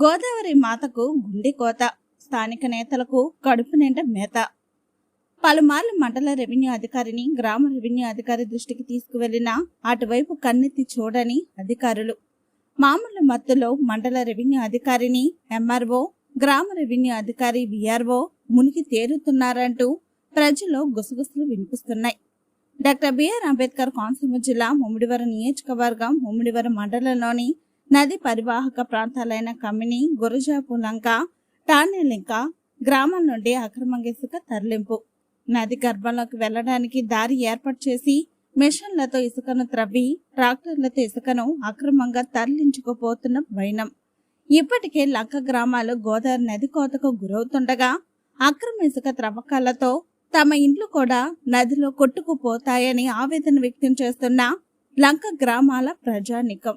గోదావరి మాతకు గుండె కోత స్థానిక నేతలకు కడుపు నిండా మేత. పలుమార్లు మండల రెవెన్యూ అధికారిని గ్రామ రెవెన్యూ అధికారి దృష్టికి తీసుకువెళ్ళినా అటువైపు కన్నెత్తి చూడని అధికారులు. మామూలు మత్తులో మండల రెవెన్యూ అధికారిని ఎంఆర్ఓ గ్రామ రెవెన్యూ అధికారి విఆర్ఓ మునిగి తేరుతున్నారంటూ ప్రజలు గుసగుసలు వినిపిస్తున్నాయి. డాక్టర్ బిఆర్ అంబేద్కర్ కోనసీమ జిల్లా ముమ్మిడివరం నియోజకవర్గం ముమ్మిడివరం మండలంలోని నది పరివాహక ప్రాంతాలైన కమిని గురజాపు లంక టానేలింక గ్రామం నుండి అక్రమంగా ఇసుక తరలింపు. నది గర్భంలోకి వెళ్ళడానికి దారి ఏర్పాటు చేసి మిషన్లతో ఇసుకను త్రవ్వి ట్రాక్టర్లతో ఇసుకను అక్రమంగా తరలించుకుపోతున్న వైనం. ఇప్పటికే లంక గ్రామాలు గోదావరి నది కోతకు గురవుతుండగా అక్రమ ఇసుక త్రవ్వకాలతో తమ ఇండ్లు కూడా నదిలో కొట్టుకుపోతాయని ఆవేదన వ్యక్తం చేస్తున్న లంక గ్రామాల ప్రజానికం.